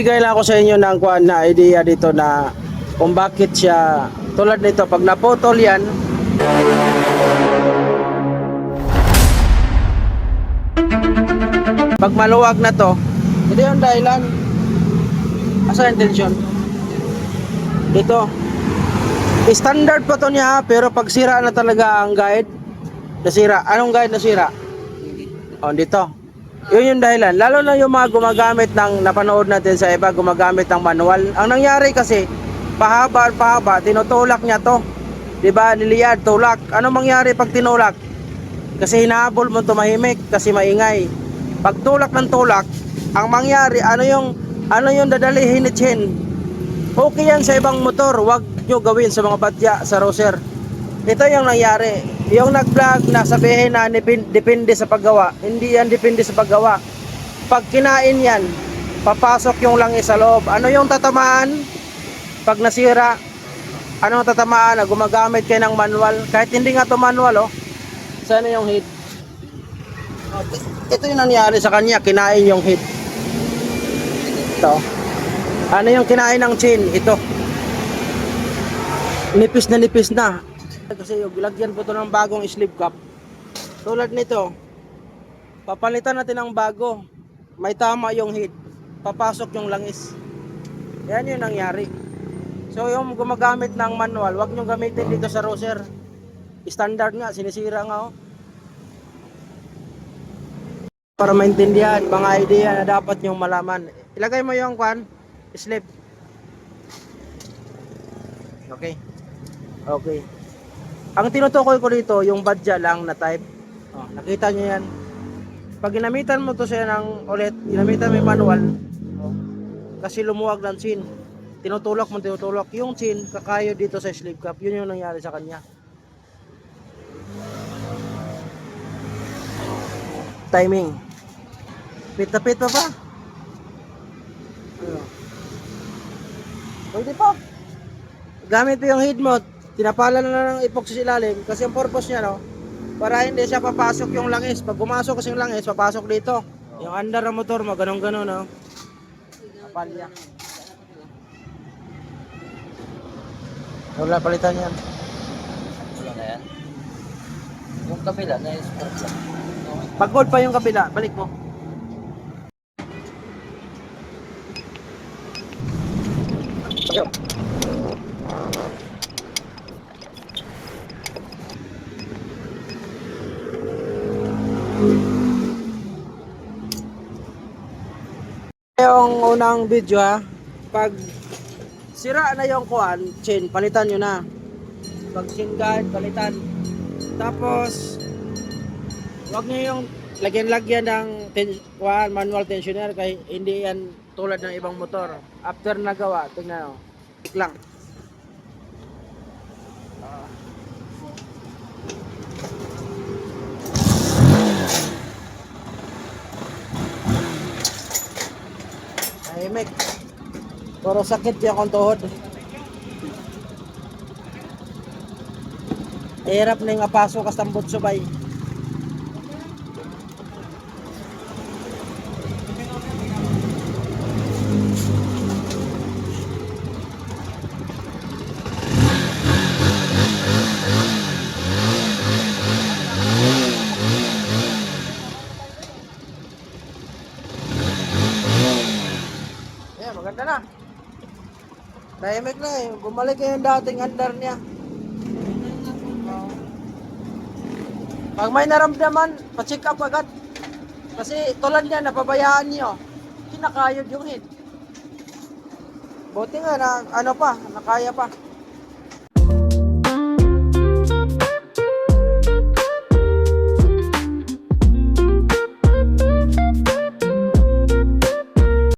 magbibigay lang ako sa inyo ng kuan na idea dito na kung bakit siya tulad nito. Pag naputol yan pag maluwag na to ito yung dahilan. Asa intention dito. Standard pa to niya pero pag sira na talaga ang guide nasira. Anong guide nasira? Oh dito yun yung dahilan. Lalo na yung mga gumagamit ng napanood natin sa iba gumagamit ng manual. Ang nangyari kasi pahaba pahaba tinutulak niya to. Di ba niliyad tulak. Ano mangyari pag tinulak? Kasi hinahabol mo tumahimik kasi maingay. Pag tulak ng tulak ang mangyari ano yung ano yung dadalihin ni Chen okay yan sa ibang motor. Wag nyo gawin sa mga batya sa roser ito yung nangyari. Yung nag-vlog na sabihin na depende sa paggawa. Hindi yan depende sa paggawa. Pag kinain yan papasok yung langis sa loob. Ano yung tatamaan? Pag nasira ano tatamaan? Na gumagamit kayo ng manual. Kahit hindi nga to manual oh. Sana yung head Oh, ito yung nangyari sa kanya. Kinain yung head ito. Ano yung kinain ng chain ito. Nipis na nipis na kasi lagyan po to ng bagong sleeve cap. Tulad nito papalitan natin ng bago. May tama yung head papasok yung langis. Yan yung nangyari. So yung gumagamit ng manual wag nyo gamitin dito sa roser standard nga sinisira nga oh. Para maintindihan mga idea na dapat yung malaman. Ilagay mo yung kwan slip okay. Okay ang tinutukoy ko dito yung badya lang na type. Oh, nakita nyo yan. Pag ginamitan mo to siya ng ulit ginamitan mo yung manual oh, kasi lumuwag ng chin. Tinutulak mo tinutulak. Yung chin kakayo dito sa sleeve cap. Yun yung nangyari sa kanya. Timing. Pit na pit pa ano pwede pa. Gamit mo yung head mo tinapala na lang ng epoxy sa ilalim kasi ang purpose niya no? Para hindi siya papasok yung langis. Pag pumasok kasi yung langis papasok dito. Yung under ng motor mo ganun ganun no kapalya wala palitan yan. Wala na yan. Yung kabila na is lang. pag gold pa yung kabila balik mo yung unang video ha? Pag sira na yung kuan chain palitan nyo na. Pag chain guard palitan. Tapos wag nyo yung lagyan-lagyan ng kuan, manual tensioner kay hindi yan tulad ng ibang motor. After nagawa tingnan nyo. Tik lang Tahimik. Puro sakit yung kong tuhod. Hirap na yung apaso kastambot subay. Maganda na. Tahimik na eh. Bumalik yung dating andar niya. Pag may naramdaman, pa-check up agad. Kasi tulad niya, napabayaan niyo. Kinakayod yung hit. Buti nga na ano pa, nakaya pa.